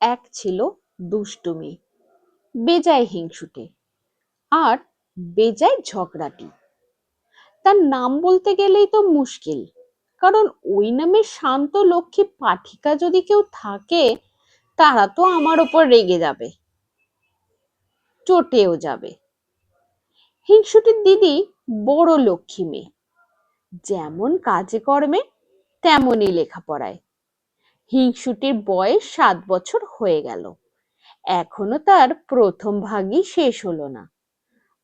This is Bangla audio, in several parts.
এক ছিল দুষ্টুমি, বেজায় হিংসুটে আর বেজায় ঝগড়াটি। তার নাম বলতে গেলেই তো মুশকিল, কারণ ওই নামে শান্ত লক্ষ্মী পাঠিকা যদি কেউ থাকে, তারা তো আমার ওপর রেগে যাবে, চটেও যাবে। হিংসুটির দিদি বড় লক্ষ্মী মেয়ে, যেমন কাজে কর্মে, তেমনই লেখাপড়ায়। হিংসুটির বয়স সাত বছর হয়ে গেল। এখনও তার প্রথম ভাগই শেষ হলো না।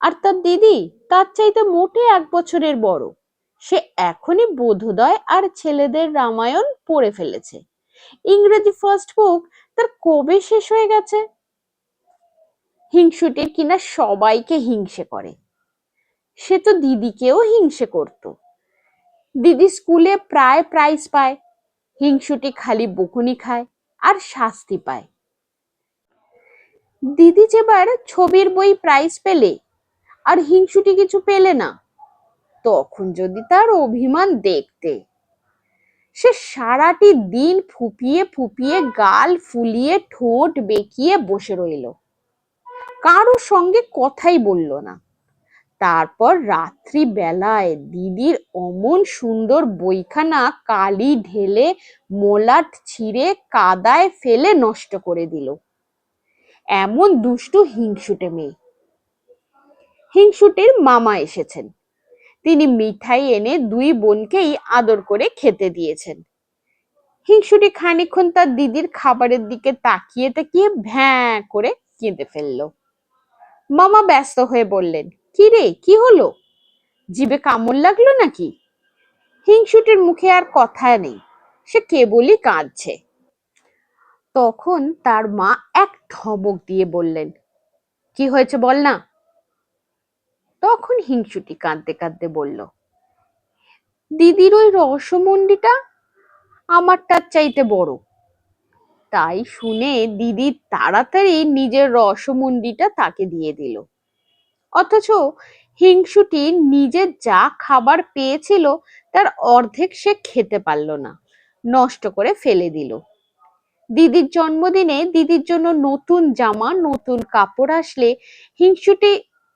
আর তার দিদি, তার চাইতে মোটে এক বছরের বড়। সে এখনই বোধোদয় আর ছেলেদের রামায়ণ পড়ে ফেলেছে। ইংরেজি ফার্স্ট বুক তার কবে শেষ হয়ে গেছে? হিংসুটির কিনা সবাইকে হিংসে করে। সে তো দিদিকেও হিংসে করত। দিদি স্কুলে প্রায় প্রাইজ পায়। হিংসুটি খালি বকুনি খায় আর শাস্তি পায়। দিদি যেবার ছবির বই প্রাইজ পেলে আর হিংসুটি কিছু পেলে না, তখন যদি তার অভিমান দেখতে, সে সারাটি দিন ফুপিয়ে ফুপিয়ে গাল ফুলিয়ে ঠোঁট বেঁকিয়ে বসে রইল। কারও সঙ্গে কথাই বলল না। তারপর রাত্রি বেলায় দিদির অমন সুন্দর বইখানা কালি ঢেলে মোলাট ছিঁড়ে কাদায় ফেলে নষ্ট করে দিল। এমন দুষ্টু হিংসুটে মেয়ে। হিংসুটের মামা এসেছেন। তিনি মিঠাই এনে দুই বোনকেই আদর করে খেতে দিয়েছেন। হিংসুটি খানিক্ষণ তার দিদির খাবারের দিকে তাকিয়ে তাকিয়ে ভ্যাঁ করে কেঁদে ফেলল। মামা ব্যস্ত হয়ে বললেন কি রে কি হলো? জিভে কামড় লাগল নাকি? হিংসুটির মুখে আর কথা নেই, সে কেবলই কাঁদছে। তখন তার মা এক ধমক দিয়ে বললেন, কি হয়েছে বল না? তখন হিংসুটি কাঁদতে কাঁদতে বলল, দিদির ওই রসমন্ডিটা আমারটার চাইতে বড়। তাই শুনে দিদি তাড়াতাড়ি নিজের রসমুন্ডিটা তাকে দিয়ে দিল। অথচ হিংসুটি নিজের যা খাবার পেয়েছিল, তার অর্ধেক সে খেতে পারল না। নষ্ট করে ফেলে দিল। দিদির জন্মদিনে দিদির জন্য নতুন জামা, নতুন কাপড় আসলে হিংসুটি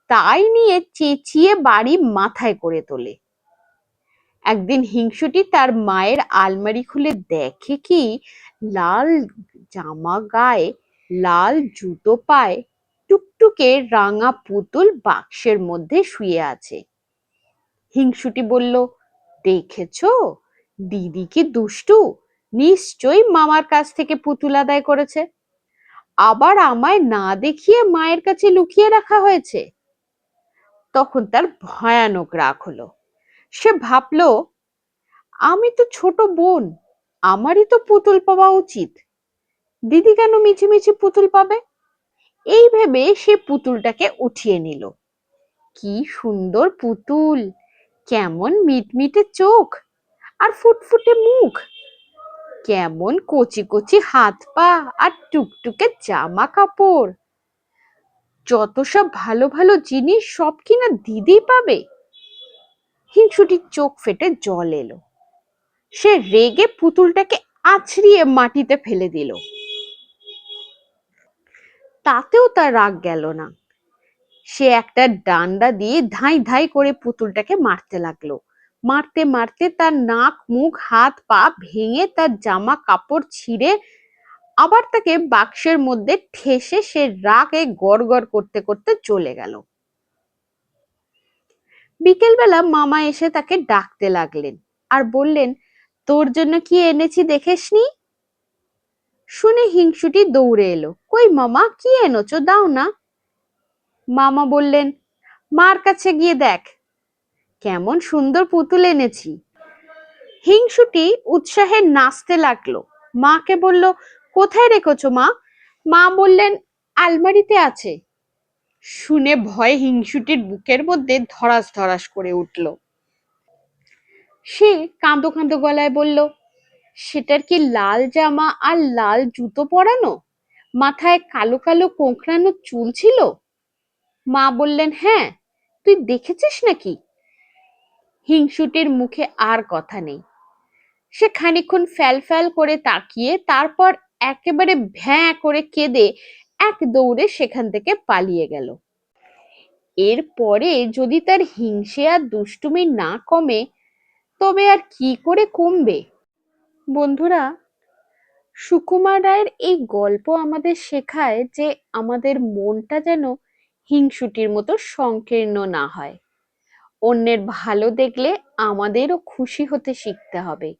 তাই নিয়ে চেঁচিয়ে বাড়ি মাথায় করে তোলে। একদিন হিংসুটি তার মায়ের আলমারি খুলে দেখে কি, লাল জামা গায়ে লাল জুতো পায় টুকটুকে রাঙা পুতুল বাক্সের মধ্যে শুয়ে আছে। হিংসুটি বলল, দেখেছ? দিদি কি দুষ্টু। নিশ্চয়ই মামার কাছ থেকে পুতুল আদায় করেছে। আবার আমায় না দেখিয়ে মায়ের কাছে লুকিয়ে রাখা হয়েছে। তখন তার ভয়ানক রাগ হলো। সে ভাবল, আমি তো ছোট বোন, আমারই তো পুতুল পাওয়া উচিত। দিদি কেন মিছিমিছি পুতুল পাবে? এই ভেবে সে পুতুলটাকে উঠিয়ে নিল। কি সুন্দর পুতুল! কেমন মিটমিটে চোখ আর ফুটফুটে মুখ! কেমন কচি কচি হাত পা আর টুকটুকে জামা কাপড়! যত সব ভালো ভালো জিনিস সব কিনা দিদি পাবে! হিংসুটির চোখ ফেটে জল এলো। সে রেগে পুতুলটাকে আছড়িয়ে মাটিতে ফেলে দিল। তাতেও তার রাগ গেল না। সে একটা ডান্ডা দিয়ে ধাই ধাই করে পুতুলটাকে মারতে লাগল। মারতে মারতে তার নাক, মুখ, হাত, পা ভেঙে তার জামা কাপড় ছিঁড়ে আবার তাকে বাক্সের মধ্যে ঠেসে সে রাগে গড় করতে করতে চলে গেল। বিকেলবেলা মামা এসে তাকে ডাকতে লাগলেন আর বললেন, তোর জন্য কি এনেছি দেখেসনি? শুনে হিংসুটি দৌড়ে এলো। কই মামা, কি এনেছো? দাও না। মামা বললেন, মার কাছে গিয়ে দেখ, কেমন সুন্দর পুতুল এনেছি। হিংসুটি উৎসাহে নাচতে লাগল। মাকে বলল, কোথায় রেখেছো মা? মা বললেন, আলমারিতে আছে। শুনে ভয়ে হিংসুটির বুকের মধ্যে ধরাস ধরাস করে উঠল। সে কাঁদো কাঁদো গলায় বলল সেটার কি লাল জামা আর লাল জুতো পরানো? মাথায় কালো কালো কোঁকড়ানো চুল ছিল? মা বললেন হ্যাঁ তুই দেখেছিস নাকি? হিংসুটির মুখে আর কথা নেই। সে খানিক্ষণ ফ্যাল ফ্যাল করে তাকিয়ে, তারপর একেবারে ভ্যাঁ করে কেঁদে এক দৌড়ে সেখান থেকে পালিয়ে গেল। এরপরে যদি তার হিংসে আর দুষ্টুমি না কমে, তবে আর কি করে কমবে? বন্ধুরা, সুকুমার রায়ের এই গল্প আমাদের শেখায় যে আমাদের মনটা যেন হিংসুটির মতো সংকীর্ণ না হয়। অন্যের ভালো দেখলে আমাদেরও খুশি হতে শিখতে হবে।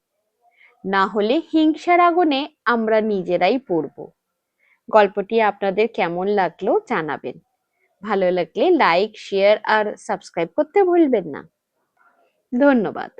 না হলে হিংসার আগুনে আমরা নিজেরাই পড়ব। গল্পটি আপনাদের কেমন লাগল জানাবেন। ভালো লাগলে লাইক, শেয়ার আর সাবস্ক্রাইব করতে ভুলবেন না। ধন্যবাদ।